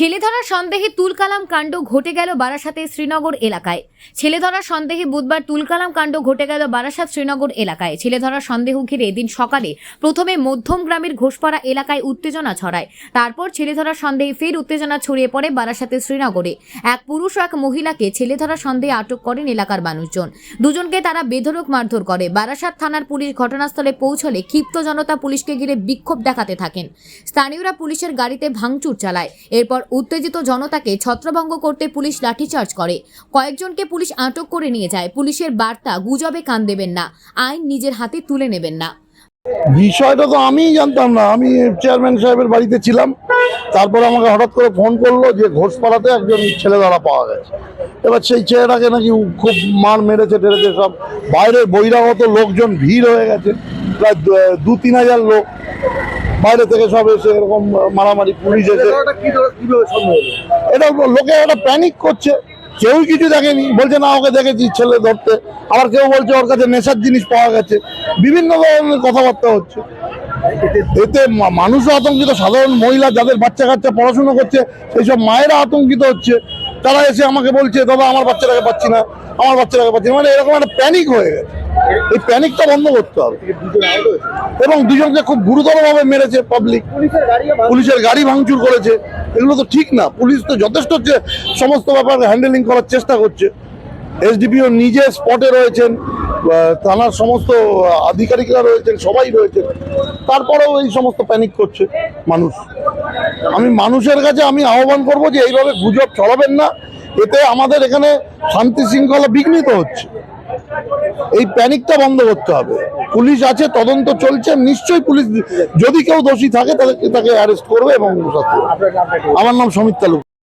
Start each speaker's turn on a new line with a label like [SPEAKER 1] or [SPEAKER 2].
[SPEAKER 1] ছেলেধরা সন্দেহে তুলকালাম কাণ্ড ঘটে গেল বারাসাতে শ্রীনগর এলাকায়। ছেলেধরা সন্দেহে বুধবার তুলকালাম কাণ্ড ঘটে গেল বারাসাত শ্রীনগর এলাকায়। ছেলেধরা সন্দেহ ঘিরে এদিন সকালে প্রথমে মধ্যম গ্রামের ঘোষপাড়া এলাকায় উত্তেজনা ছড়ায়। তারপর ছেলেধরা সন্দেহে ফের উত্তেজনা ছড়িয়ে পড়ে বারাসাতে শ্রীনগরে। এক পুরুষ ও এক মহিলাকে ছেলেধরা সন্দেহে আটক করেন এলাকার মানুষজন। দুজনকে তারা বেধরক মারধর করে। বারাসাত থানার পুলিশ ঘটনাস্থলে পৌঁছলে ক্ষিপ্ত জনতা পুলিশকে ঘিরে বিক্ষোভ দেখাতে থাকেন। স্থানীয়রা পুলিশের গাড়িতে ভাঙচুর চালায়। এরপর উত্তেজিত জনতাকে ছত্রভঙ্গ করতে পুলিশ লাঠিচার্জ করে। কয়েকজনকে পুলিশ আটক করে নিয়ে যায়। পুলিশের বার্তা গুজবে কান দেবেন না। আইন নিজের হাতে তুলে নেবেন না।
[SPEAKER 2] বিষয়টা তো আমিই জানতাম না। আমি চেয়ারম্যান সাহেবের বাড়িতে ছিলাম। তারপরে আমাকে হঠাৎ করে ফোন করল যে ঘোষপাড়াতে একজন ছেলে ধরা পাওয়া গেছে। এবার সেই ছেলেটাকে নাকি খুব মার মেরেছে, টেরেছে সব। বাইরে বহিরাগত লোকজন, ভিড় হয়ে গেছে। প্রায় দু, তিন হাজার লোক। বাইরে থেকে সব এসে এরকম মারামারি পুলিশ এসে এটা লোকে একটা প্যানিক করছে। কেউই কিছু দেখেনি। বলছে না ওকে দেখেছি ছেলে ধরতে। আবার কেউ বলছে ওর কাছে নেশার জিনিস পাওয়া গেছে। বিভিন্ন ধরনের কথাবার্তা হচ্ছে। এতে মানুষও আতঙ্কিত। সাধারণ মহিলা যাদের বাচ্চা কাচ্চা পড়াশুনো করছে সেই সব মায়েরা আতঙ্কিত হচ্ছে। তারা এসে আমাকে বলছে দাদা আমার বাচ্চাটাকে পাচ্ছি না। আমার বাচ্চাটাকে পাচ্ছি না। মানে এরকম একটা প্যানিক হয়ে গেছে। এই প্যানিকটা বন্ধ করতে হবে। এবং দুজনকে খুব গুরুতরভাবে মেরেছে পাবলিক পুলিশের গাড়ি ভাঙচুর করেছে। এগুলো তো ঠিক না। পুলিশ তো যথেষ্ট সমস্ত ব্যাপার হ্যান্ডেলিং করার চেষ্টা করছে। এসডিপিও নিজে স্পটে রয়েছেন থানার সমস্ত আধিকারিকরা রয়েছেন, সবাই রয়েছেন। তারপরেও এই সমস্ত প্যানিক করছে মানুষ। আমি মানুষের কাছে আমি আহ্বান করব যে এইভাবে গুজব ছড়াবেন না। এতে আমাদের এখানে শান্তি শৃঙ্খলা বিঘ্নিত হচ্ছে। এই প্যানিকটা বন্ধ করতে হবে। পুলিশ আছে, তদন্ত চলছে, নিশ্চয়ই পুলিশ যদি কেউ দোষী থাকে, তাদেরকে তাকে অ্যারেস্ট করবে এবং আমার নাম সমিত তালুক